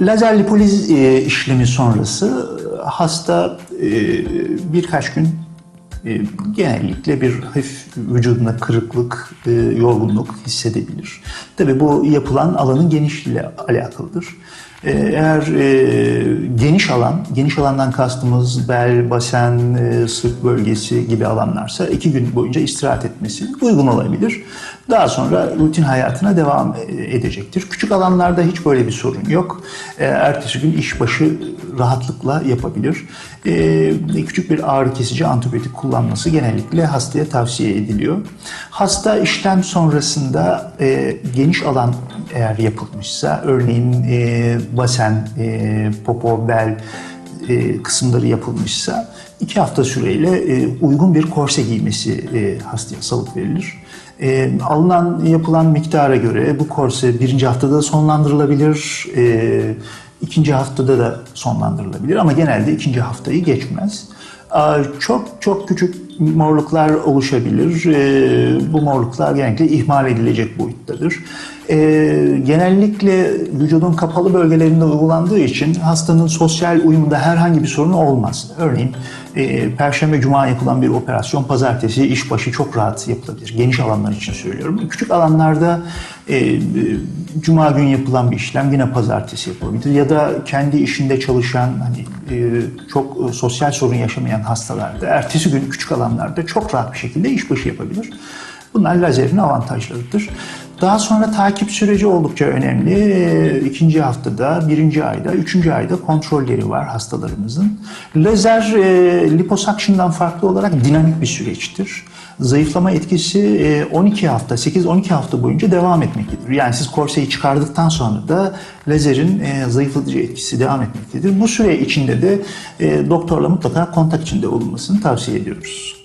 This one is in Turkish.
Lazer lipoliz e, işlemi sonrası e, hasta e, birkaç gün genellikle bir hafif vücudunda kırıklık, yorgunluk hissedebilir. Tabii bu yapılan alanın genişliğiyle alakalıdır. E, Eğer e, geniş alan, geniş alandan kastımız bel, basen, e, sırt bölgesi gibi alanlarsa iki gün boyunca istirahat etmesi uygun olabilir. Daha sonra rutin hayatına devam e, edecektir. Küçük alanlarda hiç böyle bir sorun yok. E, Ertesi gün işbaşı rahatlıkla yapabilir. E, Küçük bir ağrı kesici antibiyotik kullanması genellikle hastaya tavsiye ediliyor. Hasta işlem sonrasında e, geniş alan eğer yapılmışsa, örneğin e, basen, e, popo, bel e, kısımları yapılmışsa iki hafta süreyle e, uygun bir korse giymesi e, hastaya salık verilir. E, alınan yapılan miktara göre bu korse birinci haftada sonlandırılabilir, e, ikinci haftada da sonlandırılabilir ama genelde ikinci haftayı geçmez. Aa, Çok çok küçük morluklar oluşabilir. Ee, Bu morluklar genellikle ihmal edilecek boyuttadır. Ee, Genellikle vücudun kapalı bölgelerinde uygulandığı için hastanın sosyal uyumunda herhangi bir sorun olmaz. Örneğin e, Perşembe Cuma yapılan bir operasyon pazartesi işbaşı çok rahat yapılabilir. Geniş alanlar için söylüyorum. Küçük alanlarda e, e, Cuma gün yapılan bir işlem yine pazartesi yapılabilir. Ya da kendi işinde çalışan hani e, çok e, sosyal sorun yaşamayan hastalarda ertesi gün küçük alanlarda çok rahat bir şekilde işbaşı yapabilir. Bunlar lazerin avantajlarıdır. Daha sonra takip süreci oldukça önemli. E, İkinci haftada, birinci ayda, üçüncü ayda kontrolleri var hastalarımızın. Lazer e, liposuction'dan farklı olarak dinamik bir süreçtir. Zayıflama etkisi e, 12 hafta, 8-12 hafta boyunca devam etmektedir. Yani siz korseyi çıkardıktan sonra da lazerin e, zayıflatıcı etkisi devam etmektedir. Bu süre içinde de e, doktorla mutlaka kontak içinde olunmasını tavsiye ediyoruz.